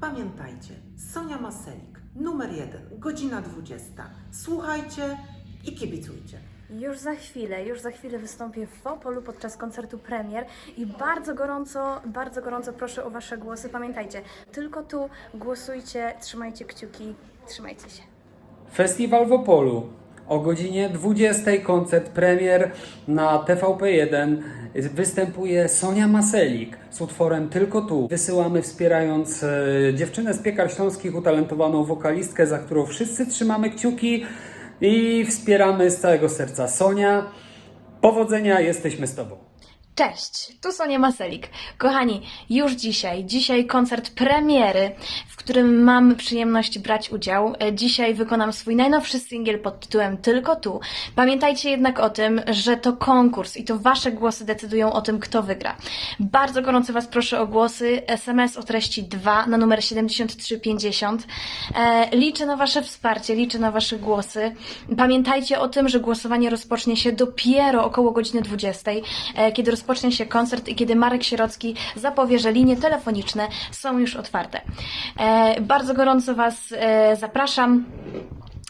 Pamiętajcie, Sonia Maselik, numer jeden, godzina 20. Słuchajcie i kibicujcie. Już za chwilę, już za chwilę wystąpię w Opolu podczas koncertu premier i bardzo gorąco, bardzo gorąco proszę o Wasze głosy. Pamiętajcie, tylko tu głosujcie, trzymajcie kciuki, trzymajcie się. Festiwal w Opolu. O godzinie 20 koncert premier na TVP1 występuje Sonia Maselik z utworem Tylko tu. Wysyłamy wspierając e, dziewczynę z Piekar Śląskich, utalentowaną wokalistkę, za którą wszyscy trzymamy kciuki i wspieramy z całego serca. Sonia, powodzenia, jesteśmy z Tobą. Cześć, tu Sonia Maselik. Kochani, już dzisiaj, dzisiaj koncert premiery, w którym mam przyjemność brać udział. E, Dzisiaj wykonam swój najnowszy singiel pod tytułem Tylko tu. Pamiętajcie jednak o tym, że to konkurs i to wasze głosy decydują o tym, kto wygra. Bardzo gorąco was proszę o głosy. SMS o treści 2 na numer 7350. E, liczę na wasze wsparcie, liczę na wasze głosy. Pamiętajcie o tym, że głosowanie rozpocznie się dopiero około godziny 20, e, kiedy rozpocznie się koncert i kiedy Marek Sierocki zapowie, że linie telefoniczne są już otwarte. E, Bardzo gorąco Was e, zapraszam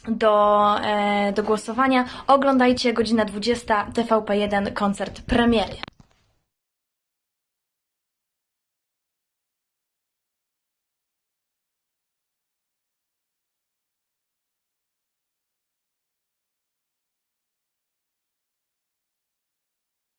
do, e, do głosowania. Oglądajcie godzina 20 TVP1 koncert premiery.